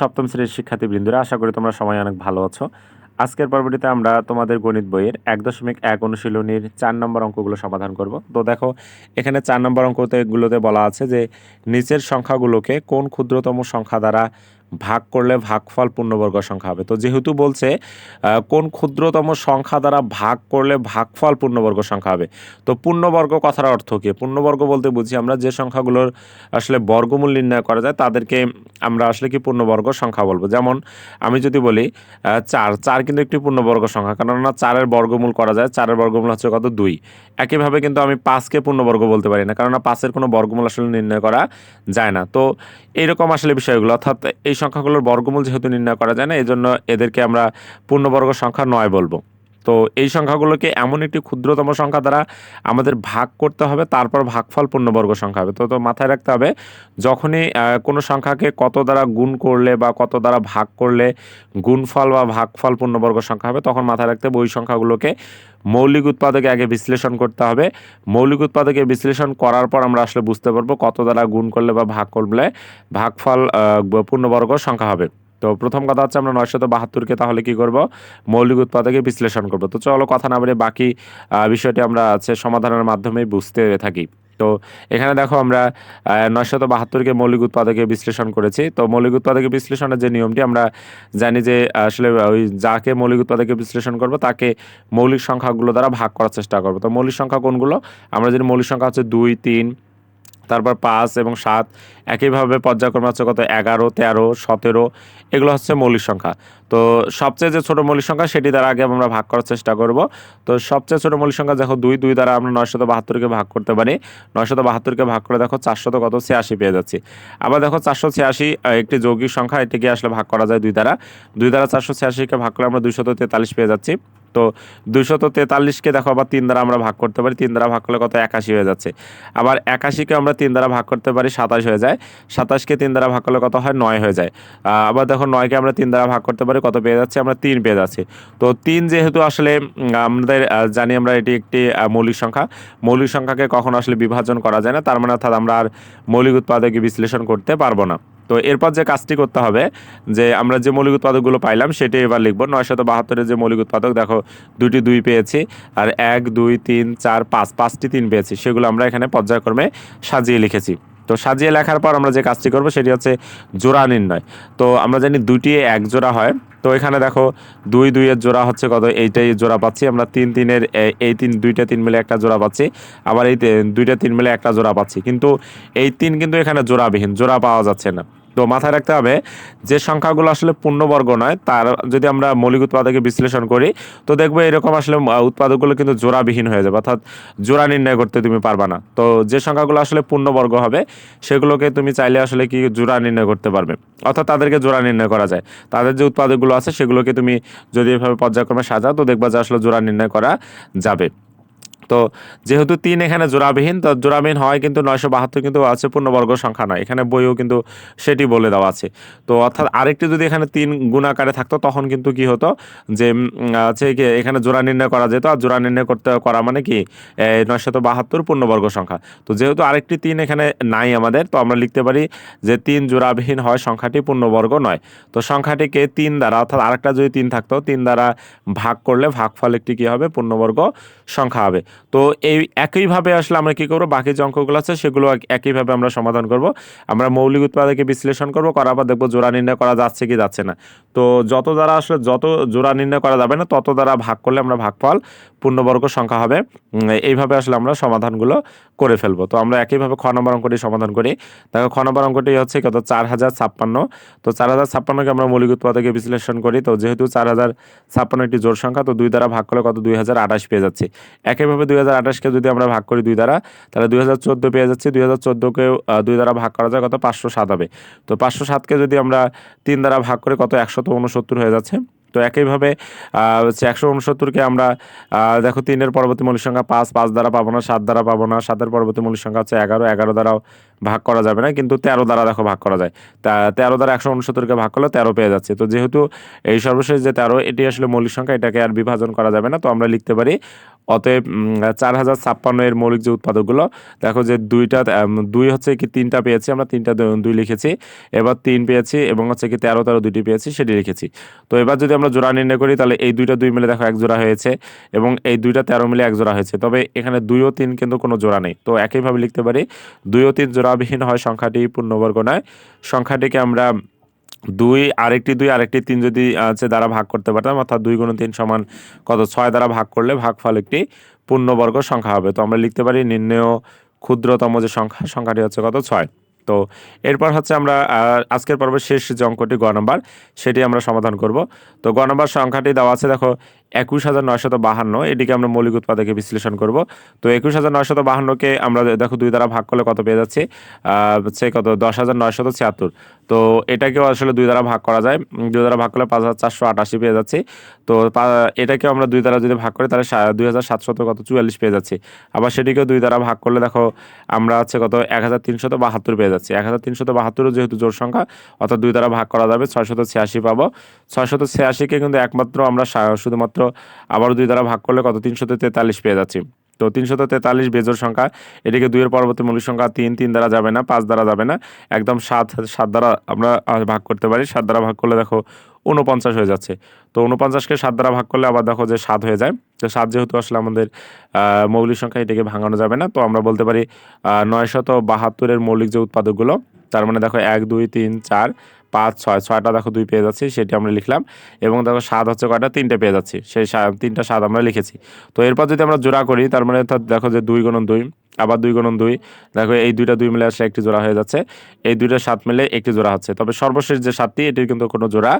সপ্তম শ্রেণির শিক্ষার্থীবৃন্দরা, আশা করি তোমরা সবাই অনেক ভালো আছো। আজকের পর্বটিতে আমরা তোমাদের গণিত বইয়ের এক দশমিক এক অনুশীলনীর চার নম্বর অঙ্কগুলো সমাধান করব। তো দেখো, এখানে চার নম্বর অঙ্কতে এগুলোতে বলা আছে যে, নিচের সংখ্যাগুলোকে কোন ক্ষুদ্রতম সংখ্যা দ্বারা ভাগ করলে ভাগফল পূর্ণবর্গ সংখ্যা হবে। তো যেহেতু বলছে কোন ক্ষুদ্রতম সংখ্যা দ্বারা ভাগ করলে ভাগফল পূর্ণবর্গ সংখ্যা হবে? তো পূর্ণবর্গ কথার অর্থ কী? পূর্ণবর্গ বলতে বুঝি আমরা যে সংখ্যাগুলোর আসলে বর্গমূল নির্ণয় করা যায়, তাদেরকে আমরা আসলে কি পূর্ণবর্গ সংখ্যা বলব? যেমন আমি যদি বলি চার। চার কিন্তু একটি পূর্ণবর্গ সংখ্যা, কেননা চারের বর্গমূল করা যায়, চারের বর্গমূল হচ্ছে কত? দুই। একইভাবে কিন্তু আমি পাঁচকে পূর্ণবর্গ বলতে পারি না, কেননা পাঁচের কোনো বর্গমূল আসলে নির্ণয় করা যায় না। তো এইরকম আসলে বিষয়গুলো, অর্থাৎ এই সংখ্যাগুলোর বর্গমূল যেহেতু নির্ণয় করা যায় না, এজন্য জন্য এদেরকে আমরা পূর্ণবর্গ সংখ্যা নয় বলব। তো এই সংখ্যাগুলোকে এমন একটি ক্ষুদ্রতম সংখ্যা দ্বারা আমাদের ভাগ করতে হবে, তারপর ভাগফল পূর্ণবর্গ সংখ্যা হবে। তো তো মাথায় রাখতে হবে, যখনই কোনো সংখ্যাকে কত দ্বারা গুণ করলে বা কত দ্বারা ভাগ করলে গুণফল বা ভাগফল পূর্ণবর্গ সংখ্যা হবে, তখন মাথায় রাখতে হবে ওই সংখ্যাগুলোকে মৌলিক উৎপাদকে আগে বিশ্লেষণ করতে হবে। মৌলিক উৎপাদকে বিশ্লেষণ করার পর আমরা আসলে বুঝতে পারব কত দ্বারা গুণ করলে বা ভাগ করলে ভাগফল পূর্ণবর্গ সংখ্যা হবে। তো প্রথম কথা হচ্ছে আমরা নয়শত বাহাত্তরকে তাহলে কি করব? মৌলিক উৎপাদকে বিশ্লেষণ করব। তো চলো কথা না বলে বাকি বিষয়টি আমরা আছে সমাধানের মাধ্যমে বুঝতে থাকি। তো এখানে দেখো আমরা নয়শত বাহাত্তরকে মৌলিক উৎপাদকে বিশ্লেষণ করেছি। তো মৌলিক উৎপাদকে বিশ্লেষণের যে নিয়মটি আমরা জানি যে আসলে ওই যাকে মৌলিক উৎপাদকে বিশ্লেষণ করব, তাকে মৌলিক সংখ্যাগুলো দ্বারা ভাগ করার চেষ্টা করব। তো মৌলিক সংখ্যা কোনগুলো? আমরা জানি মৌলিক সংখ্যা হচ্ছে দুই, তিন তারপর পাঁচ এবং সাত একইভাবে পর্যায়ক্রমে হচ্ছে কত? এগারো, তেরো, সতেরো, এগুলো হচ্ছে মৌলিক সংখ্যা। তো সবচেয়ে যে ছোটো মৌলিক সংখ্যা সেটি দ্বারা আগে আমরা ভাগ করার চেষ্টা করব। তো সবচেয়ে ছোটো মৌলিক সংখ্যা দেখো, দুই দুই দ্বারা আমরা নয়শত বাহাত্তরকে ভাগ করতে পারি। নয়শত বাহাত্তরকে ভাগ করে দেখো, চারশত কত? ছিয়াশি পেয়ে যাচ্ছি। আবার দেখো, চারশো ছিয়াশি একটি যৌগিক সংখ্যা, এটিকে আসলে ভাগ করা যায় দুই দ্বারা। দুই দ্বারা চারশো ছিয়াশিকে ভাগ করে আমরা দুইশত তেতাল্লিশ পেয়ে যাচ্ছি। তো দুইশত তেতাল্লিশকে দেখো আবার তিন দ্বারা আমরা ভাগ করতে পারি, তিন দ্বারা ভাগ করলে কত? একাশি হয়ে যাচ্ছে। আবার একাশিকে আমরা তিন দ্বারা ভাগ করতে পারি, সাতাশ হয়ে যায়। সাতাশকে তিন দ্বারা ভাগ করলে কত হয়? নয় হয়ে যায়। আবার দেখো নয়কে আমরা তিন দ্বারা ভাগ করতে পারি, কত পেয়ে যাচ্ছে? আমরা তিন পেয়ে যাচ্ছি। তো তিন যেহেতু আসলে আমাদের জানি আমরা এটি একটি মৌলিক সংখ্যা। মৌলিক সংখ্যাকে কখনো আসলে বিভাজন করা যায় না। তার মানে অর্থাৎ আমরা আর মৌলিক উৎপাদকে বিশ্লেষণ করতে পারব না। তো এরপর যে কাজটি করতে হবে, যে আমরা যে মৌলিক উৎপাদকগুলো পাইলাম, সেটি এবার লিখব। নয়শত বাহাত্তরের যে মৌলিক উৎপাদক, দেখো দুইটি দুই পেয়েছি, আর এক, দুই, তিন, চার, পাঁচ, পাঁচটি তিন পেয়েছি, সেগুলো আমরা এখানে পর্যায়ক্রমে সাজিয়ে লিখেছি। তো সাজিয়ে লেখার পর আমরা যে কাজটি করব, সেটি হচ্ছে জোড়া নির্ণয়। তো আমরা জানি দুইটি এক জোড়া হয়, তো এখানে দেখো দুই দুইয়ের জোড়া হচ্ছে কত, এইটাই জোড়া পাচ্ছি। আমরা তিন তিনের এই তিন, দুইটা তিন মিলে একটা জোড়া পাচ্ছি, আবার এই দুইটা তিন মিলে একটা জোড়া পাচ্ছি। কিন্তু এই তিন কিন্তু এখানে জোড়াবিহীন, জোড়া পাওয়া যাচ্ছে না। তো মাথায় রাখতে হবে যে সংখ্যাগুলো আসলে পূর্ণবর্গ নয়, তার যদি আমরা মৌলিক উৎপাদকে বিশ্লেষণ করি, তো দেখব এরকম আসলে উৎপাদকগুলো কিন্তু জোড়াবিহীন হয়ে যাবে, অর্থাৎ জোড়া নির্ণয় করতে তুমি পারবা না। তো যে সংখ্যাগুলো আসলে পূর্ণবর্গ হবে, সেগুলোকে তুমি চাইলে আসলে কি জোড়া নির্ণয় করতে পারবে। অর্থাৎ তাদেরকে জোড়া নির্ণয় করা যায়। তাদের যে উৎপাদকগুলো আছে, সেগুলোকে তুমি যদি এভাবে পর্যায়ক্রমে সাজাও, তো দেখবা যে আসলে জোড়া নির্ণয় করা যাবে। তো যেহেতু তিন এখানে জোড়াবিহীন, তো জোড়াবিহীন হয় কিন্তু নয়শো বাহাত্তর কিন্তু আছে পূর্ণবর্গ সংখ্যা নয়। এখানে বইও কিন্তু সেটি বলে দেওয়া আছে। তো অর্থাৎ আরেকটি যদি এখানে তিন গুণাকারে থাকতো, তখন কিন্তু কি হতো যে আছে কি, এখানে জোড়া নির্ণয় করা যেত। আর জোড়া নির্ণয় করতে, করা মানে কি নয়শত বাহাত্তর পূর্ণবর্গ সংখ্যা। তো যেহেতু আরেকটি তিন এখানে নাই আমাদের, তো আমরা লিখতে পারি যে তিন জোড়াবিহীন হয় সংখ্যাটি পূর্ণবর্গ নয়। তো সংখ্যাটিকে তিন দ্বারা, অর্থাৎ আরেকটা যদি তিন থাকতো, তিন দ্বারা ভাগ করলে ভাগফল একটি কী হবে? পূর্ণবর্গ সংখ্যা হবে। তো এই একইভাবে আসলে আমরা কী করব? বাকি যে অঙ্কগুলো আছে, সেগুলো একইভাবে আমরা সমাধান করব। আমরা মৌলিক উৎপাদকে বিশ্লেষণ করব করার পর দেখব জোড়া নির্ণয় করা যাচ্ছে কি যাচ্ছে না। তো যত দ্বারা আসলে যত জোড়া নির্ণয় করা যাবে না, তত দ্বারা ভাগ করলে আমরা ভাগফল পূর্ণবর্গ সংখ্যা হবে। এইভাবে আসলে আমরা সমাধানগুলো করে ফেলব। তো আমরা একইভাবে খ নম্বর অঙ্কটি সমাধান করি। দেখো, খ নম্বর অঙ্কটি হচ্ছে কত চার হাজার ছাপ্পান্ন। তো চার হাজার ছাপ্পান্নকে আমরা মৌলিক উৎপাদকে বিশ্লেষণ করি। তো যেহেতু চার হাজার ছাপ্পান্ন একটি জোর সংখ্যা, তো দুই দ্বারা ভাগ করলে কত? দুই হাজার আঠাশ পেয়ে যাচ্ছে। একইভাবে দুই হাজার আঠাশকে যদি আমরা ভাগ করি দুই দ্বারা, তাহলে দুই হাজার চোদ্দ পেয়ে যাচ্ছি। দুই হাজার চোদ্দোকে দুই দ্বারা ভাগ করা যায় কত? পাঁচশো সাত হবে। তো পাঁচশো সাতকে যদি আমরা তিন দ্বারা ভাগ করে কত? একশত উনসত্তর হয়ে যাচ্ছে। তো একইভাবে হচ্ছে একশো উনসত্তরকে আমরা দেখো তিনের পরবর্তী মৌলিক সংখ্যা পাঁচ পাঁচ দ্বারা পাবো না, সাত দ্বারা পাবো না, সাতের পরবর্তী মৌলিক সংখ্যা হচ্ছে এগারো এগারো দ্বারাও ভাগ করা যাবে না, কিন্তু তেরো দ্বারা দেখো ভাগ করা যায়। তা তেরো দ্বারা একশো উনসত্তরকে ভাগ করলে তেরো পেয়ে যাচ্ছে। তো যেহেতু এই সর্বশেষ যে তেরো, এটি আসলে মৌলিক সংখ্যা, এটাকে আর বিভাজন করা যাবে না। তো আমরা লিখতে পারি, অতএব চার হাজার ছাপ্পান্ন এর মৌলিক যে উৎপাদকগুলো, দেখো যে দুইটা দুই হচ্ছে কি তিনটা পেয়েছি, আমরা তিনটা দুই লিখেছি। এবার তিন পেয়েছি এবং হচ্ছে কি তেরো তেরো দুইটি পেয়েছি, সেটি লিখেছি। তো এবার যদি আমরা জোড়া নির্ণয় করি, তাহলে এই দুইটা দুই মিলে দেখো এক জোড়া হয়েছে এবং এই দুইটা তেরো মিলে এক জোড়া হয়েছে। তবে এখানে দুই ও তিন কিন্তু কোনো জোড়া নেই। তো একইভাবে লিখতে পারি, দুই ও তিন জোড়াবিহীন হয় সংখ্যাটি পূর্ণবর্গ নয় সংখ্যাটিকে আমরা দুই, আরেকটি দুই, আরেকটি তিন যদি আছে দ্বারা ভাগ করতে পারতাম, অর্থাৎ দুই গুণ তিন সমান কত? ছয় দ্বারা ভাগ করলে ভাগফল একটি পূর্ণবর্গ সংখ্যা হবে। তো আমরা লিখতে পারি নির্ণেয় ক্ষুদ্রতম যে সংখ্যা, সংখ্যাটি হচ্ছে কত? ছয়। তো এরপর হচ্ছে আমরা আজকের পর্বের শেষ যে অঙ্কটি গ নম্বর, সেটি আমরা সমাধান করব। তো গ নম্বর সংখ্যাটি দেওয়া আছে, দেখো একুশ হাজার নয়শত বাহান্ন, এটিকে আমরা মৌলিক উৎপাদকে বিশ্লেষণ করব। তো একুশ হাজার নয়শত বাহান্নকে আমরা দেখো দুই দ্বারা ভাগ করলে কত পেয়ে যাচ্ছে? হচ্ছে কত? দশ হাজার নয়শত ছিয়াত্তর। তো এটাকেও আসলে দুই দ্বারা ভাগ করা যায়। দুই দ্বারা ভাগ করলে পাঁচ হাজার চারশো আটাশি পেয়ে যাচ্ছে। তো এটাকেও আমরা দুই দ্বারা যদি ভাগ করি, তাহলে দুই হাজার সাতশত কত? চুয়াল্লিশ পেয়ে যাচ্ছে। আবার সেটিকেও দুই দ্বারা ভাগ করলে দেখো, আমরা হচ্ছে কত? এক হাজার তিনশত বাহাত্তর পেয়ে যাচ্ছে। এক হাজার তিনশত বাহাত্তরও যেহেতু জোর সংখ্যা, অর্থাৎ দুই দ্বারা ভাগ করা যাবে, ছয়শত ছিয়াশি পাবো। ছয়শত ছিয়াশিকে কিন্তু একমাত্র আমরা সা- শুধুমাত্র আবার দুই দ্বারা ভাগ করলে কত? তিনশত তেতাল্লিশ পেয়ে যাচ্ছি। তো তিনশত তেতাল্লিশ বেজোর সংখ্যা, এটিকে দুইয়ের পরবর্তী মৌলিক সংখ্যা তিন তিন দ্বারা যাবে না, পাঁচ দ্বারা যাবে না, একদম সাত সাত দ্বারা আমরা ভাগ করতে পারি, সাত দ্বারা ভাগ করলে দেখো উনপঞ্চাশ হয়ে যাচ্ছে। তো উনপঞ্চাশকে সাত দ্বারা ভাগ করলে আবার দেখো যে সাত হয়ে যায়। তো সাত যেহেতু আসলে আমাদের মৌলিক সংখ্যা, এটাকে ভাঙানো যাবে না। তো আমরা বলতে পারি নয়শত বাহাত্তরের মৌলিক যে উৎপাদকগুলো, তার মানে দেখো এক, দুই, তিন, চার পাঁচ, ছয়, ছয়টা দেখো দুই পেয়ে যাচ্ছি, সেটি আমরা লিখলাম। এবং দেখো স্বাদ হচ্ছে কয়টা? তিনটে পেয়ে যাচ্ছি। সেই তিনটা স্বাদ আমরা লিখেছি। তো এরপর যদি আমরা জোড়া করি, তার মানে অর্থাৎ দেখো যে দুই গুণন দুই, আবার দুই গুণন দুই, দেখো এই দুইটা দুই মিলে আসলে একটি জোড়া হয়ে যাচ্ছে। এই দুইটা সাত মিলে একটি জোড়া হচ্ছে। তবে সর্বশেষ যে সাতটি, এটির কিন্তু কোনো জোড়া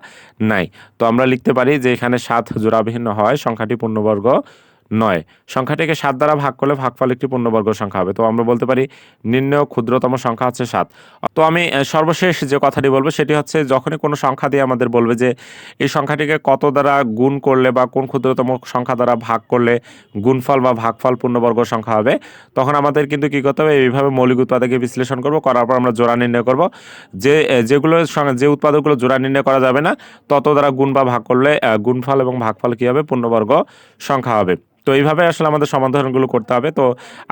নাই। তো আমরা লিখতে পারি যে এখানে সাত জোড়াবিহীন হয়, সংখ্যাটি পূর্ণবর্গ নয়। সংখ্যাটিকে সাত দ্বারা ভাগ করলে ভাগফল একটি পূর্ণবর্গ সংখ্যা হবে। তো আমরা বলতে পারি নির্ণয় ক্ষুদ্রতম সংখ্যা হচ্ছে সাত। তো আমি সর্বশেষ যে কথাটি বলব সেটি হচ্ছে যখনই কোনো সংখ্যা দিয়ে আমাদের বলবে যে এই সংখ্যাটিকে কত দ্বারা গুণ করলে বা কোন ক্ষুদ্রতম সংখ্যা দ্বারা ভাগ করলে গুণফল বা ভাগফল পূর্ণবর্গ সংখ্যা হবে, তখন আমাদের কিন্তু কী করতে হবে, এইভাবে মৌলিক উৎপাদকে বিশ্লেষণ করব। করার পর আমরা জোড়া নির্ণয় করব। যে যেগুলো যে উৎপাদকগুলো জোড়া নির্ণয় করা যাবে না, তত দ্বারা গুণ বা ভাগ করলে গুণফল এবং ভাগফল কী হবে? পূর্ণবর্গ সংখ্যা হবে। তো এইভাবে আসলে আমাদের সমাধানগুলো করতে হবে। তো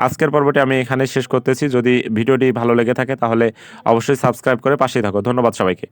আজকের পর্বটি আমি এখানে শেষ করতেছি। যদি ভিডিওটি ভালো লেগে থাকে তাহলে অবশ্যই সাবস্ক্রাইব করে পাশেই থাকো। ধন্যবাদ সবাইকে।